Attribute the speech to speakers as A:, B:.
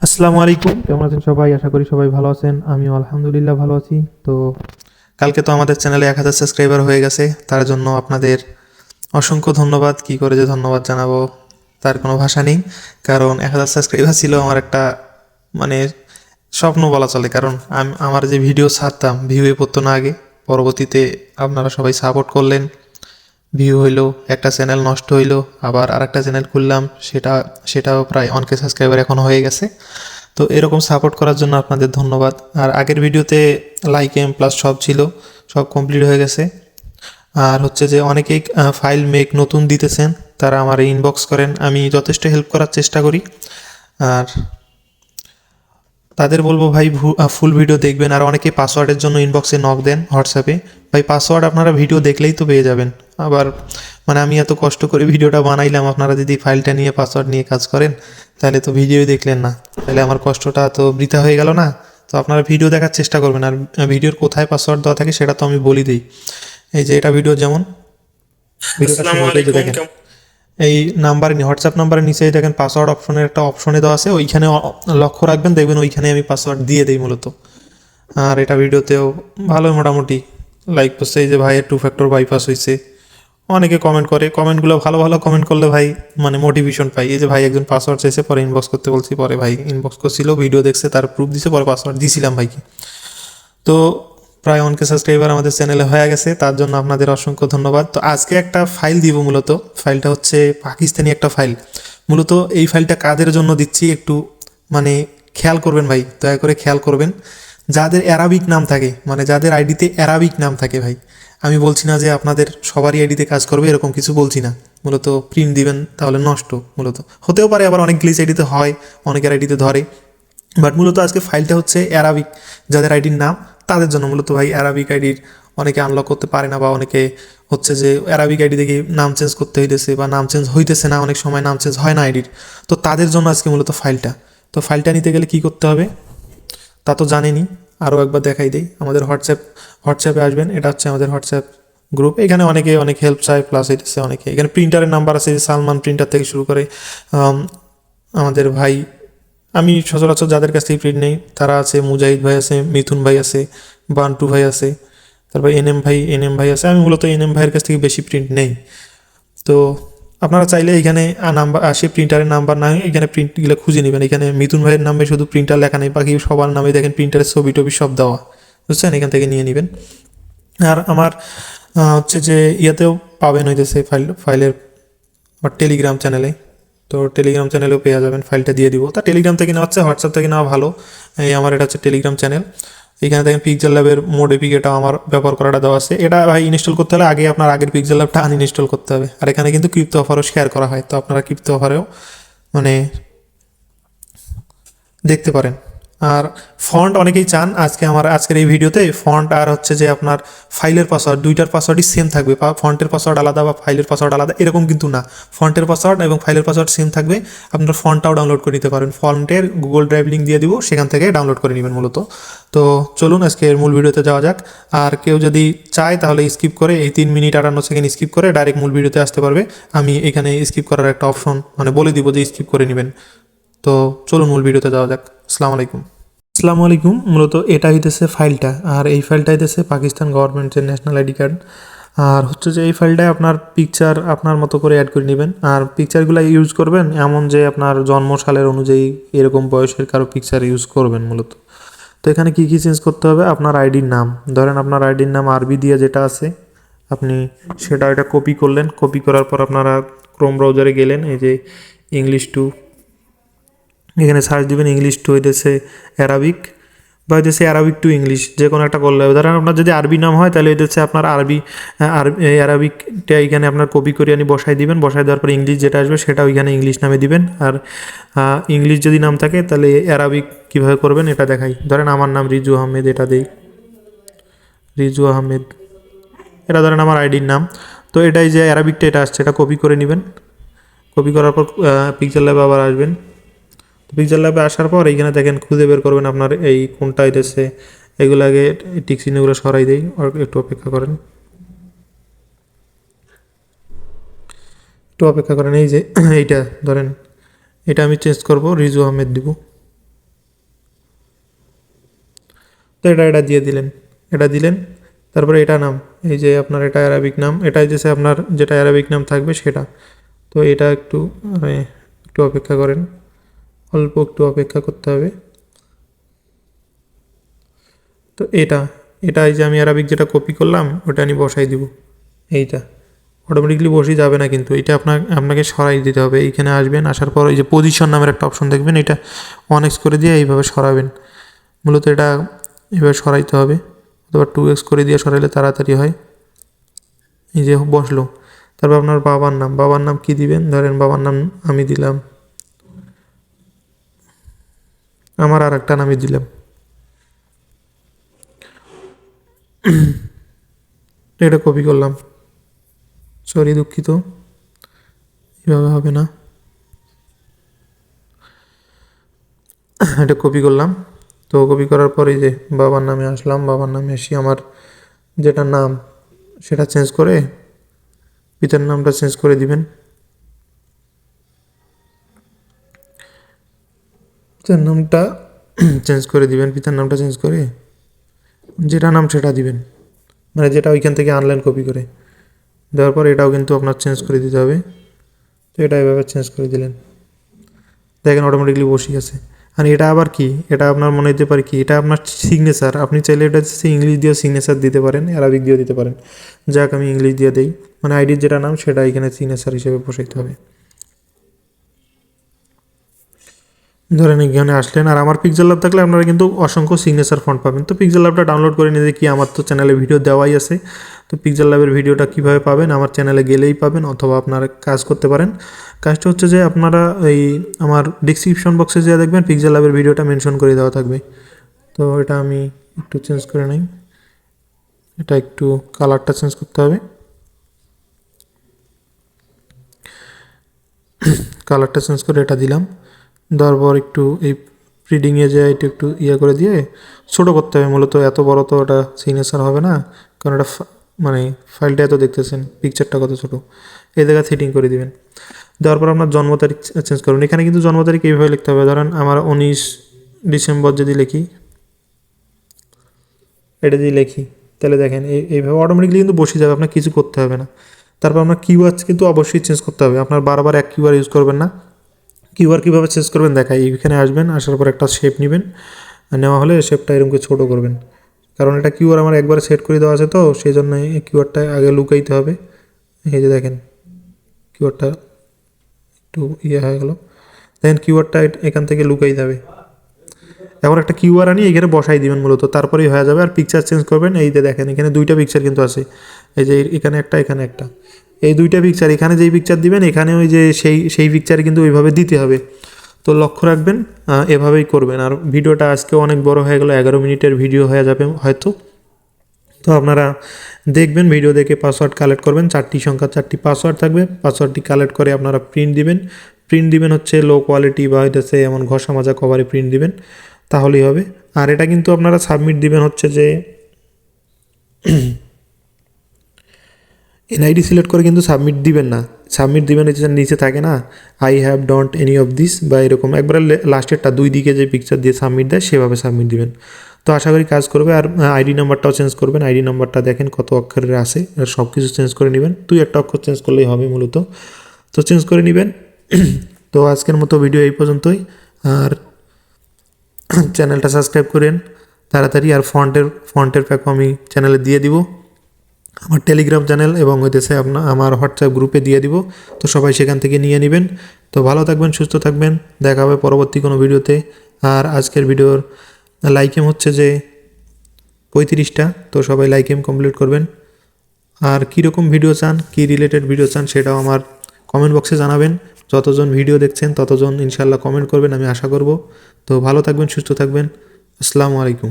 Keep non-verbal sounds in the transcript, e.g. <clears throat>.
A: আসসালামু আলাইকুম। কেমন আছেন সবাই? আশা করি সবাই ভালো আছেন। আমিও আলহামদুলিল্লাহ ভালো আছি। তো কালকে তো আমাদের চ্যানেলে এক হাজার সাবস্ক্রাইবার হয়ে গেছে। তার জন্য আপনাদের অসংখ্য ধন্যবাদ। কি করে যে ধন্যবাদ জানাব তার কোনো ভাষা নেই। কারণ এক হাজার সাবস্ক্রাইবার ছিল আমার একটা মানে স্বপ্ন বলা চলে। কারণ আমি, আমার যে ভিডিও ছাড়তাম ভিউয়ে পড়তো না আগে। পরবর্তীতে আপনারা সবাই সাপোর্ট করলেন। ভিউ হইল, একটা চ্যানেল নষ্ট হইল, আবার আরেকটা চ্যানেল খুললাম, সেটা, সেটাও প্রায় অনকে সাবস্ক্রাইবার এখন হয়ে গেছে। তো এরকম সাপোর্ট করার জন্য আপনাদের ধন্যবাদ। আর আগের ভিডিওতে লাইক এম প্লাস সব ছিল, সব কমপ্লিট হয়ে গেছে। আর হচ্ছে যে অনেকেই ফাইল মেক নতুন দিতেছেন, তারা আমার ইনবক্স করেন, আমি যথেষ্ট হেল্প করার চেষ্টা করি। আর তাদের বলব ভাই ফুল ভিডিও দেখবেন। আর অনেকে পাসওয়ার্ডের জন্য ইনবক্সে নক দেন হোয়াটসঅ্যাপে ভাই পাসওয়ার্ড আপনারা ভিডিও দেখলেই তো পেয়ে যাবেন। আবার মানে আমি এত কষ্ট করে ভিডিওটা বানাইলাম আপনারা যদি ফাইলটা নিয়ে পাসওয়ার্ড নিয়ে কাজ করেন তাহলে তো ভিডিওই দেখলেন না। তাহলে আমার কষ্টটা তো বৃথা হয়ে গেল না। তো আপনারা ভিডিও দেখার চেষ্টা করবেন। আর ভিডিওর কোথায় পাসওয়ার্ড দেওয়া থাকে সেটা তো আমি বলি দিই। এই যে এটা ভিডিও যেমন ভিডিওটা দেখেন। এই নাম্বার হোয়াটসঅ্যাপ নাম্বারের নিচে দেখেন পাসওয়ার্ড অপশনের একটা অপশনে দেওয়া আছে। ওইখানে লক্ষ্য রাখবেন, দেখবেন ওইখানে আমি পাসওয়ার্ড দিয়ে দিই মূলত। আর এটা ভিডিওতেও ভালো মোটামুটি লাইক করছে। এই যে ভাইয়ের টু ফ্যাক্টর বাইপাস হয়েছে অনেকে কমেন্ট করে। কমেন্টগুলো ভালো ভালো কমেন্ট করলে ভাই মানে মোটিভেশন পাই। এই যে ভাই একজন পাসওয়ার্ড চাইছে, পরে ইনবক্স করতে বলছি, পরে ভাই ইনবক্স করছিল ভিডিও দেখছে, তার প্রুফ দিছে, পরে পাসওয়ার্ড দিছিলাম ভাইকে। তো প্রায় অনকে সাবস্ক্রাইবার আমাদের চ্যানেলে হয়ে গেছে, তার জন্য আপনাদের অসংখ্য ধন্যবাদ। তো আজকে একটা ফাইল দিব মূলত ফাইলটা হচ্ছে পাকিস্তানি একটা ফাইল মূলত এই ফাইলটা কাদের জন্য দিচ্ছি একটু মানে খেয়াল করবেন ভাই, দয়া করে খেয়াল করবেন। যাদের অ্যারাবিক নাম থাকে মানে যাদের আইডিতে অ্যারাবিক নাম থাকে ভাই, আমি বলছি না যে আপনাদের সবারই আইডিতে কাজ করবে, এরকম কিছু বলছি না। মূলত প্রিন্ট দিবেন, তাহলে নষ্ট মূলত। হতেও পারে আবার অনেক গ্লিচ আইডিতে হয়, অনেকের আইডিতে ধরে। বাট মূলত আজকে ফাইলটা হচ্ছে অ্যারাবিক যাদের আইডির নাম। তাদের জন্য মূলত ভাই অ্যারাবিক আইডির অনেকে আনলক করতে পারে না বা অনেকে হচ্ছে যে অ্যারাবিক আইডি থেকে নাম চেঞ্জ করতে হইতেছে বা নাম চেঞ্জ হইতেছে না, অনেক সময় নাম চেঞ্জ হয় না আইডির তো তাদের জন্য আজকে মূলত ফাইলটা তো ফাইলটা নিতে গেলে কি করতে হবে? তা তো জানেনি আরও একবার দেখাই দিই। আমাদের হোয়াটসঅ্যাপ হোয়াটসঅ্যাপে আসবেন, এটা হচ্ছে আমাদের হোয়াটসঅ্যাপ গ্রুপ এখানে অনেকে, অনেক হেল্প চায় প্লাস হইতেছে অনেকে। এখানে প্রিন্টারের নাম্বার আছে সালমান প্রিন্টার থেকে শুরু করে আমাদের ভাই আমি সচরাচর যাদের কাছ থেকে প্রিন্ট নেই, তারা আছে মুজাহিদ ভাই আছে, মিথুন ভাই আছে, বান্টু ভাই আছে, তারপর এনএম ভাই এনএম ভাই আছে। আমি মূলত এনএম ভাইয়ের কাছ থেকে বেশি প্রিন্ট নেই। তো আপনারা চাইলে এখানে নাম্বার আসে প্রিন্টারের নাম্বার না এখানে প্রিন্টগুলো খুঁজে নেবেন। এখানে মিথুন ভাইয়ের নামে শুধু প্রিন্টার লেখা নেই, বাকি সবার নামে দেখেন প্রিন্টারের ছবি টবি সব দেওয়া। বুঝছেন? এখান থেকে নিয়ে নেবেন। আর আমার হচ্ছে যে ইয়েতেও পাবেন হইতেছে ফাইল ফাইলের আমার টেলিগ্রাম চ্যানেলে তো টেলিগ্রাম চ্যানেলেও পেয়ে যাবেন ফাইলটা দিয়ে দিব। তা টেলিগ্রাম থেকে নেওয়া হচ্ছে হোয়াটসঅ্যাপ থেকে নেওয়া ভালো। এই আমার এটা হচ্ছে টেলিগ্রাম চ্যানেল এখানে দেখেন পিকজেল ল্যাবের মোড এপিক এটা আমার ব্যবহার করাটা দেওয়া আছে। এটা ভাই ইনস্টল করতে হলে আগে আপনার আগের পিকজেল ল্যাবটা আনইনস্টল করতে হবে। আর এখানে কিন্তু ক্রিপ্টো অফারও শেয়ার করা হয়। তো আপনারা ক্রিপ্টো অফারেও মানে দেখতে পারেন। আর ফন্ট অনেকেই চান আজকে আমার, আজকের এই ভিডিওতে ফন্ট আর হচ্ছে যে আপনার ফাইলের পাসওয়ার্ড দুইটার পাসওয়ার্ডই সেম থাকবে। বা ফন্টের পাসওয়ার্ড আলাদা বা ফাইলের পাসওয়ার্ড আলাদা, এরকম কিন্তু না। ফন্টের পাসওয়ার্ড এবং ফাইলের পাসওয়ার্ড সেম থাকবে। আপনার ফন্টটাও ডাউনলোড করে নিতে পারেন। ফন্টের গুগল ড্রাইভ লিঙ্ক দিয়ে দিব, সেখান থেকে ডাউনলোড করে নেবেন মূলত। তো চলুন আজকে এর মূল ভিডিওতে যাওয়া যাক। আর কেউ যদি চায় তাহলে স্কিপ করে এই তিন মিনিট আটান্ন সেকেন্ড স্কিপ করে ডাইরেক্ট মূল ভিডিওতে আসতে পারবে। আমি এখানে স্কিপ করার একটা অপশন মানে বলে দিব যে স্কিপ করে নেবেন। তো চলুন মূল ভিডিওতে যাওয়া যাক। আসসালামু আলাইকুম। আসসালামু আলাইকুম। মূলত এটা হইতেছে ফাইলটা। আর এই ফাইলটা হইতেছে পাকিস্তান গভর্নমেন্টের ন্যাশনাল আইডি কার্ড। আর হচ্ছে যে এই ফাইলটায় আপনার পিকচার আপনার মতো করে অ্যাড করে নেবেন। আর পিকচারগুলো ইউজ করবেন এমন যে আপনার জন্মসালের অনুযায়ী এরকম বয়সের কারও পিকচার ইউজ করবেন মূলত। তো এখানে কি কি চেঞ্জ করতে হবে? আপনার আইডির নাম। ধরেন আপনার আইডির নাম আরবি দিয়ে যেটা আছে, আপনি সেটা এটা কপি করলেন। কপি করার পর আপনারা ক্রোম ব্রাউজারে গেলেন, এই যে ইংলিশ টু এখানে সার্চ দিবেন ইংলিশ টু হইতেছে অ্যারাবিক বা হইতেছে অ্যারাবিক টু ইংলিশ যে কোনো একটা করলে হবে। ধরেন আপনার যদি আরবি নাম হয়, তাহলে হইতেছে আপনার আরবি আরবি অ্যারাবিকটা এখানে আপনার কপি করে আনি বসাই দিবেন। বসাই দেওয়ার পর ইংলিশ যেটা আসবে সেটা ওইখানে ইংলিশ নামে দিবেন। আর ইংলিশ যদি নাম থাকে, তাহলে অ্যারাবিক কীভাবে করবেন এটা দেখাই। ধরেন আমার নাম রিজু আহমেদ, এটা দেই। রিজু আহমেদ। এটা ধরেন আমার আইডির নাম। তো এটাই যে অ্যারাবিকটা এটা আসছে, এটা কপি করে নেবেন। কপি করার পর পিকচার ল্যাবে আবার আসবেন। পিকচার ল্যাবে আসার পর এইখানে দেখেন খুঁজে বের করবেন আপনার এই কোনটা হইতেছে। এগুলো আগে টিক সরাই দেই, আর একটু অপেক্ষা করেন। একটু অপেক্ষা করেন, এই যে <clears throat> এইটা ধরেন, এটা আমি চেঞ্জ করব, রিজু আহমেদ দিব। তো এটা এটা দিয়ে দিলেন, এটা দিলেন, তারপরে এটা নাম, এই যে আপনার এটা অ্যারাবিক নাম, এটাই যে আপনার যেটা অ্যারাবিক নাম থাকবে সেটা। তো এটা একটু মানে একটু অপেক্ষা করেন। অল্প একটু অপেক্ষা করতে হবে। তো এটা এটা এই যে আমি অ্যারাবিক যেটা কপি করলাম, ওটা আমি বসাই দিব। এইটা। অটোমেটিকলি বসে যাবে না কিন্তু, এটা আপনার, আপনাকে সরাই দিতে হবে। এইখানে আসবেন, আসার পর এই যে পজিশন নামের একটা অপশন দেখবেন, এটা ওয়ান এক্স করে দিয়ে এইভাবে সরাবেন। মূলত এটা এইভাবে সরাইতে হবে। অথবা টু এক্স করে দিয়ে সরাইলে তাড়াতাড়ি হয়। এই যে বসল। তারপর আপনার বাবার নাম বাবার নাম কি দিবেন? ধরেন বাবার নাম আমি দিলাম। আমার আর একটা নামে দিলাম। এটা কপি করলাম। সরি দুঃখিত। এভাবে হবে না। এটা কপি করলাম। তো কপি করার পরে যে বাবার নামে আসলাম, বাবার নামে এসে আমার যেটা নাম, সেটা চেঞ্জ করে পিতার নামটা চেঞ্জ করে দিবেন। পিতার নামটা <clears throat> চেঞ্জ করে দিবেন, পিতার নামটা চেঞ্জ করে। যেটা নাম সেটা দিবেন। মানে যেটা ওইখান থেকে আনলাইন কপি করে। দেওয়ার পর এটাও কিন্তু আপনার চেঞ্জ করে দিতে হবে। তো এটা এভাবে চেঞ্জ করে দিলেন। দেখেন অটোমেটিকলি বসে গেছে আর এটা আবার কি? এটা আপনার মনে হতে পারে কি? এটা আপনার সিগনেচার আপনি চাইলে এটা ইংলিশ দিয়েও সিগনেচার দিতে পারেন অ্যারাবিক দিয়েও দিতে পারেন। যাক, আমি ইংলিশ দিয়ে দিই। মানে আইডির যেটা নাম, সেটা এখানে সিগনেচার হিসেবে বসাইতে হবে। ধরেন এখানে আসলেন, আর আমার পিকজেল ল্যাব থাকলে আপনারা কিন্তু অসংখ্য সিগনেচার ফন্ট পাবেন। তো পিকজেল ল্যাবটা ডাউনলোড করে নিয়ে কি আমার তো চ্যানেলে ভিডিও দেওয়াই আছে। তো পিকজেল ল্যাবের ভিডিওটা কীভাবে পাবেন? আমার চ্যানেলে গেলেই পাবেন, অথবা আপনারা কাজ করতে পারেন। কাজটা হচ্ছে যে আপনারা এই আমার ডিসক্রিপশন বক্সে যা দেখবেন পিকজেল ল্যাবের ভিডিওটা মেনশন করে দেওয়া থাকবে। তো এটা আমি একটু চেঞ্জ করে নিই। এটা একটু কালারটা চেঞ্জ করতে হবে। <coughs> কালারটা চেঞ্জ করে এটা দিলাম। দেওয়ার পর একটু এই প্রিডিংয়ে যে এটা একটু ইয়ে করে দিয়ে ছোটো করতে হবে মূলত এত বড় তো ওটা সিগনেচার হবে না, কারণ এটা মানে ফাইলটা এত দেখতেছেন পিকচারটা কত ছোটো। এই জায়গায় সেটিং করে দিবেন। দেওয়ার পর আপনার জন্ম তারিখ চেঞ্জ করুন। এখানে কিন্তু জন্ম তারিখ এইভাবে লিখতে হবে। ধরেন আমার উনিশ ডিসেম্বর যদি লিখি, এটা যদি লিখি, তাহলে দেখেন এই, এইভাবে অটোমেটিকলি কিন্তু বসে যাবে, আপনার কিছু করতে হবে না। তারপর আপনার কিউআর কিন্তু অবশ্যই চেঞ্জ করতে হবে। আপনার বারবার এক কিউআর ইউজ করবেন না। কিউআর কীভাবে চেঞ্জ করবেন? দেখাই। এখানে আসবেন, আসার পর একটা শেপ নেবেন। নেওয়া হলে শেপটা এরকম করে ছোটো করবেন। কারণ এটা কিউআর আমার একবারে সেট করে দেওয়া আছে তো, সেই জন্য এই কিউআরটা আগে লুকাইতে হবে। এই যে দেখেন কিউআরটা একটু ইয়ে হয়ে গেলো। দেখেন কিউআরটা এখান থেকে লুকাই যাবে এখন একটা কিউআর আনি, এখানে বসাই দিবেন মূলত। তারপরেই হয়ে যাবে। আর পিকচার চেঞ্জ করবেন। এই যে দেখেন, এখানে দুইটা পিকচার কিন্তু আছে। এই যে এখানে একটা এখানে একটা। এই দুইটা পিকচার এখানে যেই পিকচার দিবেন, এখানে ওই যে সেই সেই পিকচারে কিন্তু ওইভাবে দিতে হবে। তো লক্ষ্য রাখবেন এভাবেই করবেন। আর ভিডিওটা আজকে অনেক বড় হয়ে গেল, এগারো মিনিটের ভিডিও হয়ে যাবে হয়তো। তো আপনারা দেখবেন ভিডিও দেখে পাসওয়ার্ড কালেক্ট করবেন। চারটি সংখ্যা, চারটি পাসওয়ার্ড থাকবে। পাসওয়ার্ডটি কালেক্ট করে আপনারা প্রিন্ট দিবেন। প্রিন্ট দিবেন হচ্ছে লো কোয়ালিটি বা হইতেছে এমন ঘষা মাজা কভারে প্রিন্ট দিবেন। তাহলেই হবে। আর এটা কিন্তু আপনারা সাবমিট দিবেন হচ্ছে যে এনআইডি সিলেক্ট করে কিন্তু সাবমিট দিবেন না। সাবমিট দিবেন নিচে থাকে না I have don't any of this বা এরকম। একবারে লাস্টেরটা দুই দিকে যে পিকচার দিয়ে সাবমিট দেয়, সেভাবে সাবমিট দিবেন। তো আশা করি কাজ করবে। আর আইডি নাম্বারটাও চেঞ্জ করবেন। আইডি নাম্বারটা দেখেন কত অক্ষরের আছে। সব কিছু চেঞ্জ করে নেবেন। তুই একটা অক্ষর চেঞ্জ করলেই হবে মূলত। তো চেঞ্জ করে নেবেন। <clears throat> তো আজকের মতো ভিডিও এই পর্যন্তই। আর <clears throat> চ্যানেলটা সাবস্ক্রাইব করেন। তাড়াতাড়ি। আর ফন্টের ফন্টের প্যাকও আমি চ্যানেলে দিয়ে দিব। আমার টেলিগ্রাম চ্যানেল এবং হইতেছে আপনার আমার হোয়াটসঅ্যাপ গ্রুপে দিয়ে দিব। তো সবাই সেখান থেকে নিয়ে নেবেন। তো ভালো থাকবেন, সুস্থ থাকবেন। দেখা হবে পরবর্তী কোনো ভিডিওতে। আর আজকের ভিডিওর লাইকেম হচ্ছে যে পঁয়ত্রিশটা। তো সবাই লাইকেম কমপ্লিট করবেন। আর কীরকম ভিডিও চান, কী রিলেটেড ভিডিও চান সেটাও আমার কমেন্ট বক্সে জানাবেন। যতজন ভিডিও দেখছেন, ততজন ইনশাল্লাহ কমেন্ট করবেন, আমি আশা করব। তো ভালো থাকবেন, সুস্থ থাকবেন। আসসালামু আলাইকুম।